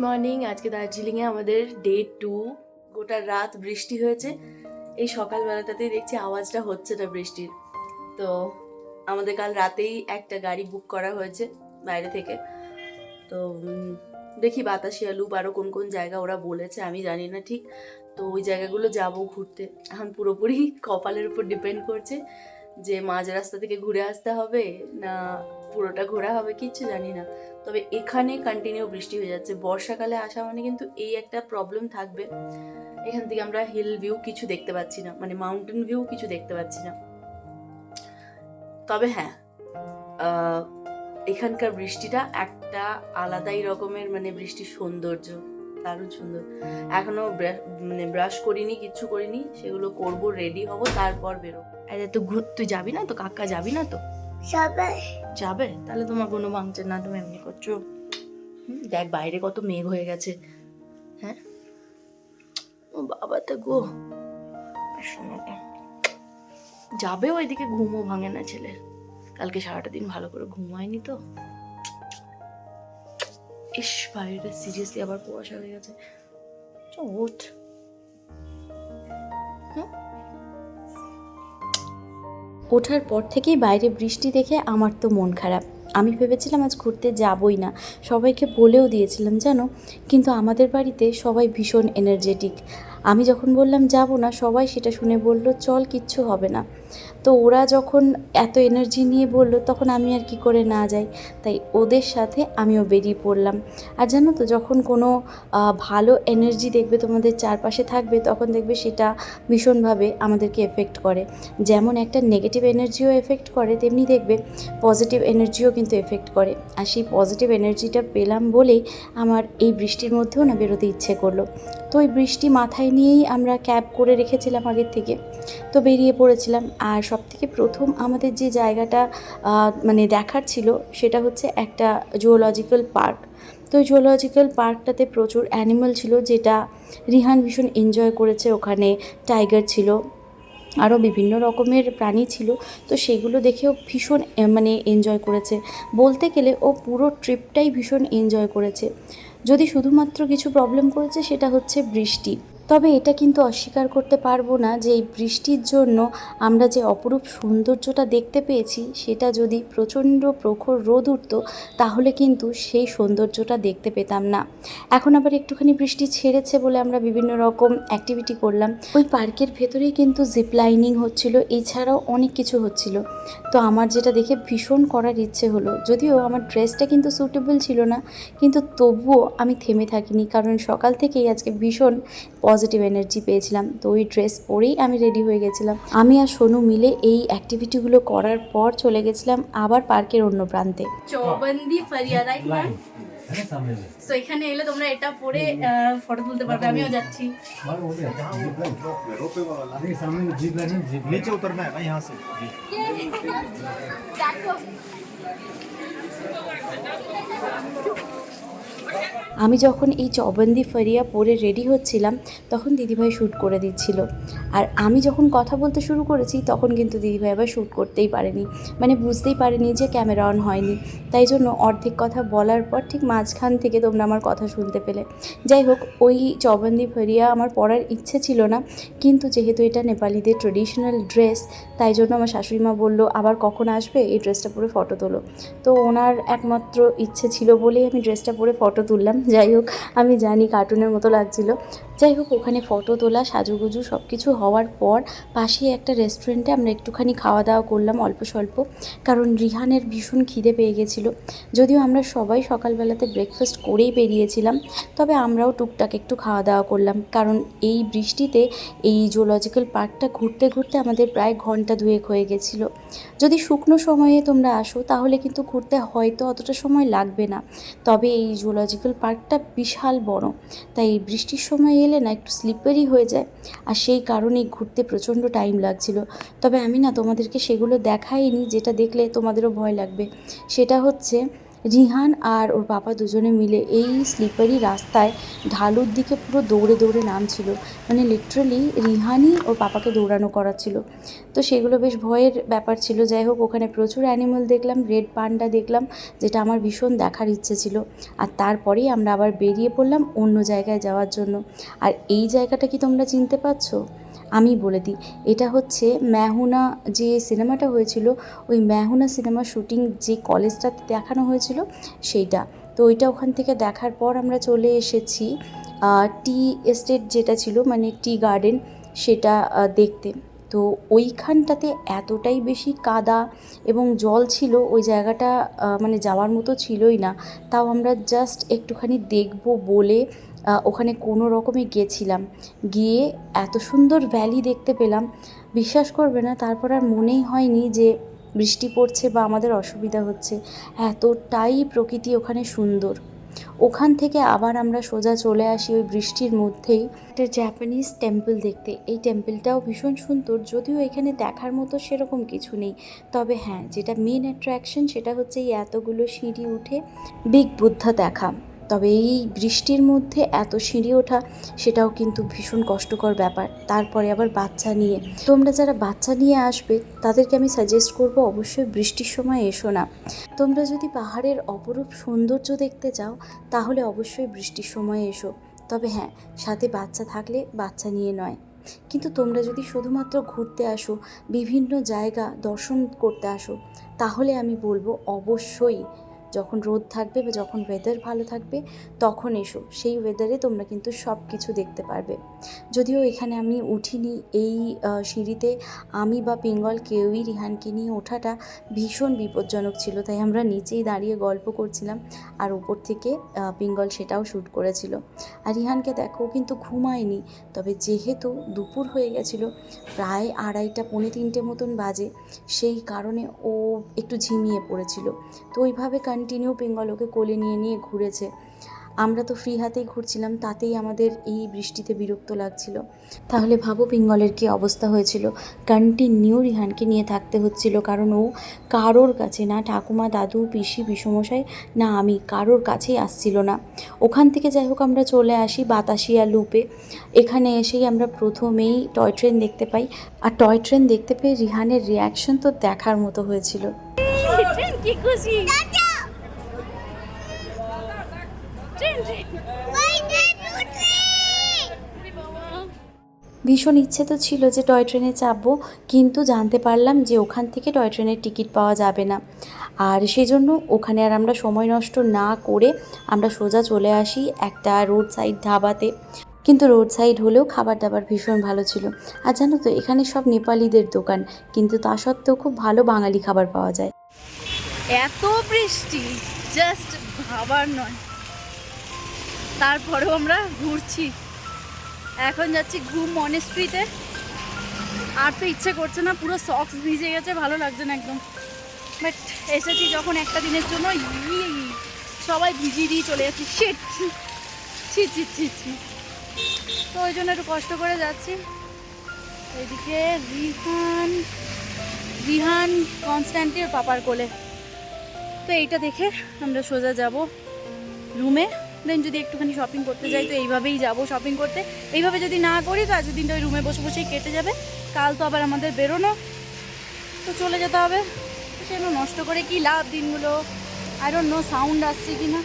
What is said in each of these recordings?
Morning. আজকে দার্জিলিংয়ে আমাদের ডে টু। গোটা রাত বৃষ্টি হয়েছে। এই সকালবেলাটাতেই দেখছি আওয়াজটা হচ্ছে না বৃষ্টির। তো আমাদের কাল রাতেই একটা গাড়ি বুক করা হয়েছে বাইরে থেকে। তো দেখি বাতাসিয়া লুপ আরও কোন কোন জায়গা ওরা বলেছে, আমি জানি না ঠিক। তো ওই জায়গাগুলো যাব ঘুরতে। এখন পুরোপুরি কপালের উপর ডিপেন্ড করছে। যে মাঝ রাস্তা থেকে ঘুরে আসতে হবে না পুরোটা ঘোরা হবে কিচ্ছু জানি না। তবে এখানে কন্টিনিউ বৃষ্টি হয়ে যাচ্ছে। বর্ষাকালে আসা মানে কিন্তু এই একটা প্রবলেম থাকবে। এখান থেকে আমরা হিল ভিউ কিছু দেখতে পাচ্ছি না। মানে মাউন্টেন ভিউ কিছু দেখতে পাচ্ছি না। তবে হ্যাঁ এখানকার বৃষ্টিটা একটা আলাদাই রকমের মানে বৃষ্টির সৌন্দর্য। দারুণ সুন্দর। এখনও ব্রা- মানে ব্রাশ করিনি, কিচ্ছু করিনি। সেগুলো করব রেডি হব, তারপর বেরো আরে তুই ঘুর- তুই যাবি না তো? কাকা যাবি না তো? সবাই যাবে? তাহলে তোমার কোনো ভাঙছে না তুমি এমনি করছ। দেখ বাইরে কত মেঘ হয়ে গেছে। হ্যাঁ? ও বাবা তো গো। শোনাটা যাবে ওইদিকে ঘুমও ভাঙে না ছেলে কালকে সারাটা দিন ভালো করে ঘুমায়নি তো। ইস বাইরে সিরিয়াসলি আবার কুয়াশা হয়ে গেছে। ওঠ। ওঠার পর থেকেই বাইরে বৃষ্টি দেখে আমার তো মন খারাপ। আমি ভেবেছিলাম আজ ঘুরতে যাবই না। সবাইকে বলেও দিয়েছিলাম জানো কিন্তু আমাদের বাড়িতে সবাই ভীষণ এনার্জেটিক আমি যখন বললাম, যাব না, সবাই সেটা শুনে বলল, চল, কিচ্ছু হবে না। তো ওরা যখন এত এনার্জি নিয়ে বলল, তখন আমি আর কি করে না যাই। তাই ওদের সাথে আমিও বেরিয়ে পড়লাম। আর জানো তো, যখন কোনো ভালো এনার্জি দেখবে, তোমাদের চারপাশে থাকবে, তখন দেখবে সেটা ভীষণভাবে আমাদেরকে এফেক্ট করে। যেমন একটা নেগেটিভ এনার্জিও এফেক্ট করে, তেমনি দেখবে পজিটিভ এনার্জিও কিন্তু এফেক্ট করে। আর সেই পজিটিভ এনার্জিটা পেলাম বলেই আমার এই বৃষ্টির মধ্যেও না বেরোতে ইচ্ছে করল। তো ওই বৃষ্টি মাথায় নিয়েই আমরা ক্যাব করে রেখেছিলাম আগের থেকে। তো বেরিয়ে পড়েছিলাম। আর সব থেকে প্রথম আমাদের যে জায়গাটা মানে দেখার ছিল, সেটা হচ্ছে একটা জুওলজিক্যাল পার্ক তো জুওলজিক্যাল পার্কটাতে প্রচুর অ্যানিমাল ছিল, যেটা রিহান ভীষণ এনজয় করেছে। ওখানে টাইগার ছিল, আরও বিভিন্ন রকমের প্রাণী ছিল। তো সেগুলো দেখেও ভীষণ মানে এনজয় করেছে। বলতে গেলে ও পুরো ট্রিপটাই ভীষণ এনজয় করেছে। যদি শুধুমাত্র কিছু প্রবলেম করেছে সেটা হচ্ছে বৃষ্টি। তবে এটা কিন্তু অস্বীকার করতে পারব না যে এই বৃষ্টির জন্য আমরা যে অপরূপ সৌন্দর্যটা দেখতে পেয়েছি, সেটা যদি প্রচণ্ড প্রখর রোদ উঠত, তাহলে কিন্তু সেই সৌন্দর্যটা দেখতে পেতাম না। এখন আবার একটুখানি বৃষ্টি ছেড়েছে বলে আমরা বিভিন্ন রকম অ্যাক্টিভিটি করলাম। ওই পার্কের ভেতরেই কিন্তু জিপ লাইনিং হচ্ছিল, এছাড়াও অনেক কিছু হচ্ছিল। তো আমার যেটা দেখে ভীষণ করার ইচ্ছে হলো, যদিও আমার ড্রেসটা কিন্তু সুটেবল ছিল না, কিন্তু তবুও আমি থেমে থাকিনি, কারণ সকাল থেকেই আজকে ভীষণ পজিটিভ এনার্জি পেয়েছিলাম তো ওই ড্রেস পরেই আমি রেডি হয়ে গেছিলাম আমি আর সোনু মিলে এই অ্যাক্টিভিটিগুলো করার পর চলে গেছিলাম আবার পার্কের অন্য প্রান্তে চৌবন্দি ফারিয়া রাইট ম্যাম है ना सामने में তো এখানে এলে তোমরা এটা পরে ফটো তুলতে পারবে আমিও যাচ্ছি बाहर हो गया जीप लाइन नहीं सामने में जीप लाइन है जीप नीचे उतरना है ना यहाँ से আমি যখন এই চবন্দি ফরিয়া পরে রেডি হচ্ছিলাম, তখন দিদিভাই শ্যুট করে দিচ্ছিল। আর আমি যখন কথা বলতে শুরু করেছি, তখন কিন্তু দিদিভাই আবার শ্যুট করতেই পারেনি। মানে বুঝতেই পারেনি যে ক্যামেরা অন হয়নি। তাই জন্য অর্ধেক কথা বলার পর ঠিক মাঝখান থেকে তোমরা আমার কথা শুনতে পেলে। যাই হোক, ওই চবন্দি ফরিয়া আমার পরার ইচ্ছে ছিল না। কিন্তু যেহেতু এটা নেপালিদের ট্রেডিশনাল ড্রেস তাই জন্য আমার শাশুড়ি মা বলল, আবার কখন আসবে? এই ড্রেসটা পরে ফটো তোলো। তো ওনার একমাত্র ইচ্ছে ছিল বলেই আমি ড্রেসটা পরে ফটো তুললাম। যাই হোক আমি জানি কার্টুনের মতো লাগছিল। যাই হোক, ওখানে ফটো তোলা, সাজুগুজু সব কিছু হওয়ার পর পাশেই একটা রেস্টুরেন্টে আমরা একটুখানি খাওয়া দাওয়া করলাম অল্প স্বল্প কারণ রিহানের ভীষণ খিদে পেয়ে গেছিল। যদিও আমরা সবাই সকালবেলাতে ব্রেকফাস্ট করেই বেরিয়েছিলাম, তবে আমরাও টুকটাক একটু খাওয়া দাওয়া করলাম, কারণ এই বৃষ্টিতে এই জুলজিক্যাল পার্কটা ঘুরতে ঘুরতে আমাদের প্রায় ঘণ্টা দুয়েক হয়ে গেছিল। যদি শুকনো সময়ে তোমরা আসো, তাহলে কিন্তু ঘুরতে হয়তো অতটা সময় লাগবে না, তবে এই জুলজিক্যাল পার্কটা বিশাল বড়, তাই বৃষ্টির সময় এলে না একটু স্লিপারি হয়ে যায়। আর সেই কারণেই ঘুরতে প্রচণ্ড টাইম লাগছিল। তবে আমি না তোমাদেরকে সেগুলো দেখাইনি, যেটা দেখলে তোমাদেরও ভয় লাগবে। সেটা হচ্ছে রিহান আর ওর বাবা দুজনে মিলে এই স্লিপারি রাস্তায় ঢালুর দিকে পুরো দৌড়ে দৌড়ে নামছিল। মানে লিটারালি রিহানই ওর পাপাকে দৌড়ানো করাচ্ছিল। তো সেগুলো বেশ ভয়ের ব্যাপার ছিল। যাই হোক, ওখানে প্রচুর অ্যানিমাল দেখলাম রেড পান্ডা দেখলাম, যেটা আমার ভীষণ দেখার ইচ্ছে ছিল। আর তারপরেই আমরা আবার বেরিয়ে পড়লাম অন্য জায়গায় যাওয়ার জন্য। আর এই জায়গাটা কি তোমরা চিনতে পারছ? আমি বলে দিই। এটা হচ্ছে ম্যাহুনা যে সিনেমাটা হয়েছিল, ওই ম্যাহুনা সিনেমা শুটিং যে কলেজটাতে দেখানো হয়েছিল সেইটা। তো ওইটা ওখান থেকে দেখার পর আমরা চলে এসেছি টি এস্টেট যেটা ছিল মানে টি গার্ডেন, সেটা দেখতে। তো ওইখানটাতে এতটাই বেশি কাদা এবং জল ছিল, ওই জায়গাটা মানে যাওয়ার মতো ছিলই না। তাও আমরা জাস্ট একটুখানি দেখব বলে ওখানে কোনো রকমে গেছিলাম। গিয়ে এত সুন্দর ভ্যালি দেখতে পেলাম। বিশ্বাস করবে না, তারপর আর মনেই হয়নি যে বৃষ্টি পড়ছে বা আমাদের অসুবিধা হচ্ছে। এতটাই প্রকৃতি ওখানে সুন্দর। ওখান থেকে আবার আমরা সোজা চলে আসি ওই বৃষ্টির মধ্যেই। একটা জাপানিজ টেম্পল দেখতে। এই টেম্পলটাও ভীষণ সুন্দর, যদিও এখানে দেখার মতো সেরকম কিছু নেই। তবে হ্যাঁ যেটা মেন অ্যাট্রাকশন সেটা হচ্ছে এই এতগুলো সিঁড়ি উঠে বিগ বুদ্ধা দেখা। তবে এই বৃষ্টির মধ্যে এত সিঁড়ি ওঠা, সেটাও কিন্তু ভীষণ কষ্টকর ব্যাপার। তারপরে আবার বাচ্চা নিয়ে। তোমরা যারা বাচ্চা নিয়ে আসবে, তাদেরকে আমি সাজেস্ট করব অবশ্যই বৃষ্টির সময় এসো না। তোমরা যদি পাহাড়ের অপরূপ সৌন্দর্য দেখতে চাও, তাহলে অবশ্যই বৃষ্টির সময় এসো। তবে হ্যাঁ সাথে বাচ্চা থাকলে বাচ্চা নিয়ে নয়। কিন্তু তোমরা যদি শুধুমাত্র ঘুরতে আসো, বিভিন্ন জায়গা দর্শন করতে আসো, তাহলে আমি বলব অবশ্যই যখন রোদ থাকবে বা যখন ওয়েদার ভালো থাকবে তখন এসো। সেই ওয়েদারে তোমরা কিন্তু সব কিছু দেখতে পারবে। যদিও এখানে আমি উঠিনি এই সিঁড়িতে আমি বা বেঙ্গল কেউই রিহানকে নিয়ে ওঠাটা ভীষণ বিপজ্জনক ছিল। তাই আমরা নিচেই দাঁড়িয়ে গল্প করছিলাম আর উপর থেকে আহ, বেঙ্গল সেটাও শ্যুট করেছিল। আর রিহানকে দেখো কিন্তু ঘুমায়নি। তবে যেহেতু দুপুর হয়ে গেছিল প্রায় আড়াইটা পৌনে তিনটে মতন বাজে সেই কারণে ও একটু ঝিমিয়ে পড়েছিল। তো ওইভাবে কন্টিনিউ বেঙ্গল ওকে কোলে নিয়ে নিয়ে ঘুরেছে। আমরা তো ফ্রি হাতেই ঘুরছিলাম, তাতেই আমাদের এই বৃষ্টিতে বিরক্ত লাগছিল। তাহলে ভাবো পিঙ্গলের কী অবস্থা হয়েছিল। কন্টিনিউ রিহানকে নিয়ে থাকতে হচ্ছিল, কারণ ও কারোর কাছে, না ঠাকুমা, দাদু, পিসি বিষমশাই না আমি, কারোর কাছেই আসছিল না। ওখান থেকে যাই হোক আমরা চলে আসি বাতাসিয়া লুপে এখানে এসেই আমরা প্রথমেই টয় ট্রেন দেখতে পাই। আর টয় ট্রেন দেখতে পেয়ে রিহানের রিয়াকশন তো দেখার মতো হয়েছিল। কি খুশি? ভীষণ ইচ্ছে তো ছিল যে টয় ট্রেনে চাপবো, কিন্তু জানতে পারলাম যে ওখান থেকে টয় ট্রেনের টিকিট পাওয়া যাবে না। আর সেজন্য ওখানে আর আমরা সময় নষ্ট না করে আমরা সোজা চলে আসি একটা রোড সাইড ধাবাতে। কিন্তু রোড সাইড হলেও খাবার দাবার ভীষণ ভালো ছিল। আর জানো তো, এখানে সব নেপালিদের দোকান, কিন্তু তা সত্ত্বেও খুব ভালো বাঙালি খাবার পাওয়া যায়। এত বৃষ্টি জাস্ট ভাবার নয়। তারপরেও আমরা ঘুরছি। এখন যাচ্ছি ঘুম মনেস্ট্রিতে আর তো ইচ্ছে করছে না, পুরো সক্স ভিজে গেছে, ভালো লাগছে না একদম। বাট এসেছি যখন একটা দিনের জন্য ই সবাই ভিজিয়ে দিয়ে চলে যাচ্ছি। শিট ছি ছি ছি ছি তো ওই জন্য একটু কষ্ট করে যাচ্ছি। এদিকে রিহান রিহান কনস্ট্যান্টির পাপার কোলে। তো এইটা দেখে আমরা সোজা যাব রুমে। দেন যদি একটুখানি শপিং করতে যাই, তো এইভাবেই যাব শপিং করতে। এইভাবে যদি না করি, তো আজকের দিনটা ওই রুমে বসে বসেই কেটে যাবে। কাল তো আবার আমাদের বেরোনো। তো চলে যেতে হবে। সেগুলো নষ্ট করে কি লাভ দিনগুলো? আই ডোন্ট নো সাউন্ড আসছে কি না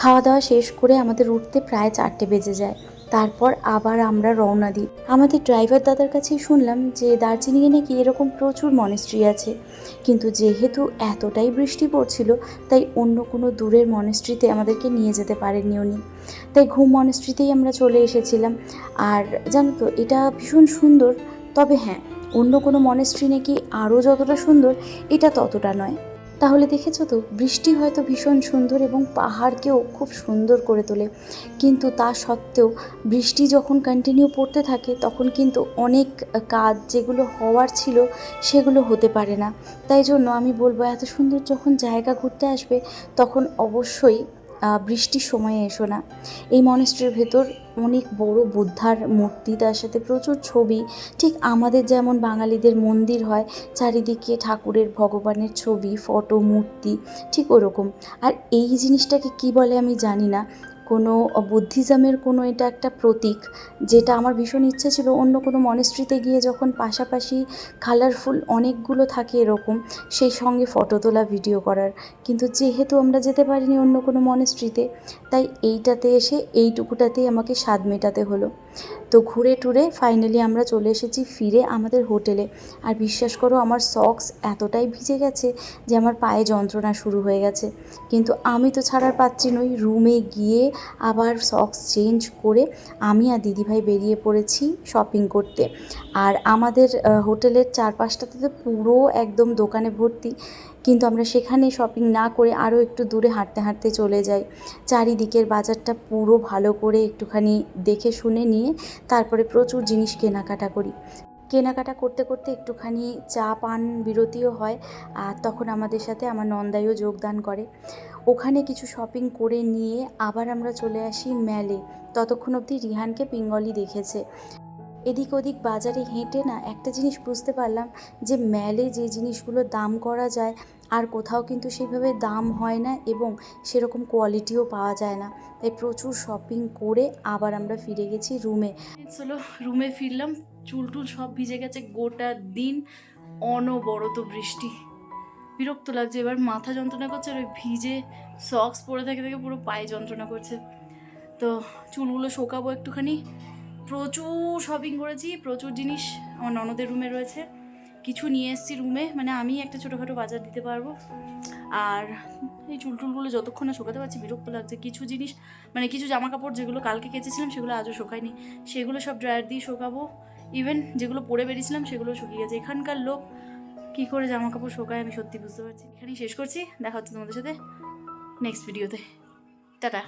খাওয়া দাওয়া শেষ করে আমাদের উঠতে প্রায় চারটে বেজে যায়। তারপর আবার আমরা রওনা দিই। আমাদের ড্রাইভার দাদার কাছেই শুনলাম যে দার্জিলিংয়ে নাকি এরকম প্রচুর মনেস্ট্রি আছে। কিন্তু যেহেতু এতটাই বৃষ্টি পড়ছিল, তাই অন্য কোনো দূরের মনেস্ট্রিতে আমাদেরকে নিয়ে যেতে পারেননি উনি। তাই ঘুম মনেস্ট্রিতেই আমরা চলে এসেছিলাম। আর জানো তো, এটা ভীষণ সুন্দর। তবে হ্যাঁ অন্য কোনো মনেস্ট্রি নাকি আরও যতটা সুন্দর, এটা ততটা নয়। তাহলে দেখেছ তো, বৃষ্টি হয়তো ভীষণ সুন্দর এবং পাহাড়কেও খুব সুন্দর করে তোলে। কিন্তু তা সত্ত্বেও বৃষ্টি যখন কন্টিনিউ পড়তে থাকে, তখন কিন্তু অনেক কাজ যেগুলো হওয়ার ছিল সেগুলো হতে পারে না। তাই জন্য আমি বলব, এত সুন্দর যখন জায়গা ঘুরতে আসবে, তখন অবশ্যই বৃষ্টির সময়ে এসো না। এই মনেস্ট্রির ভেতর অনেক বড় বুদ্ধার মূর্তি, তার সাথে প্রচুর ছবি। ঠিক আমাদের যেমন বাঙালিদের মন্দির হয়, চারিদিকে ঠাকুরের ভগবানের ছবি, ফটো, মূর্তি, ঠিক ওরকম। আর এই জিনিসটাকে কি বলে আমি জানি না। কোনো বুদ্ধিজমের কোনো এটা একটা প্রতীক যেটা আমার ভীষণ ইচ্ছে ছিল অন্য কোনো মনেস্ট্রিতে গিয়ে যখন পাশাপাশি কালারফুল অনেকগুলো থাকে এরকম, সেই সঙ্গে ফটো তোলা ভিডিও করার। কিন্তু যেহেতু আমরা যেতে পারিনি অন্য কোনো মনেস্ট্রিতে তাই এইটাতে এসে এইটুকুটাতেই আমাকে স্বাদ মেটাতে হলো। তো ঘুরে টুরে ফাইনালি আমরা চলে এসেছি ফিরে আমাদের হোটেলে। আর বিশ্বাস করো আমার সক্স এতটাই ভিজে গেছে যে আমার পায়ে যন্ত্রণা শুরু হয়ে গেছে। কিন্তু আমি তো ছাড়ার পাত্রী নই রুমে গিয়ে আবার সক্স চেঞ্জ করে আমি আর দিদিভাই বেরিয়ে পড়েছি শপিং করতে। আর আমাদের হোটেলের চারপাশটাতে তো পুরো একদম দোকানে ভর্তি। কিন্তু আমরা সেখানে শপিং না করে আরও একটু দূরে হাঁটতে হাঁটতে চলে যাই। চারিদিকের বাজারটা পুরো ভালো করে একটুখানি দেখে শুনে নিয়ে তারপরে প্রচুর জিনিস কেনাকাটা করি। কেনাকাটা করতে করতে একটুখানি চা পান বিরতিও হয়, আর তখন আমাদের সাথে আমার নন্দাইও যোগদান করে। ওখানে কিছু শপিং করে নিয়ে আবার আমরা চলে আসি ম্যালে ততক্ষণ অবধি রিহানকে পিঙ্গলি দেখেছে। এদিক ওদিক বাজারে হেঁটে না একটা জিনিস বুঝতে পারলাম যে ম্যালে যে জিনিসগুলো দাম করা যায়, আর কোথাও কিন্তু সেইভাবে দাম হয় না এবং সেরকম কোয়ালিটিও পাওয়া যায় না। তাই প্রচুর শপিং করে আবার আমরা ফিরে গেছি রুমে চলো রুমে ফিরলাম, চুল টুল সব ভিজে গেছে গোটা দিন, অনবরত বৃষ্টি। বিরক্ত লাগছে, এবার মাথা যন্ত্রণা করছে আর ওই ভিজে সক্স পরে থেকে থেকে পুরো পায়ে যন্ত্রণা করছে। তো চুলগুলো শোকাবো একটুখানি প্রচুর শপিং করেছি, প্রচুর জিনিস আমার ননদের রুমে রয়েছে। কিছু নিয়ে এসেছি রুমে মানে আমি একটা ছোটোখাটো বাজার দিতে পারব। আর এই চুল টুলগুলো যতক্ষণ না শোকাতে পারছি, বিরক্ত লাগছে। কিছু জিনিস মানে কিছু জামা কাপড় যেগুলো কালকে কেচেছিলাম, সেগুলো আজও শোকায়নি। সেগুলো সব ড্রায়ার দিয়ে শোকাবো। ইভেন যেগুলো পরে বেরিয়েছিলাম, সেগুলো শুকিয়ে গেছে। এখানকার লোক কী করে জামা কাপড় শোকায়, আমি সত্যি বুঝতে পারছি এখানেই শেষ করছি। দেখা হচ্ছে তোমাদের সাথে নেক্সট ভিডিওতে টাটা।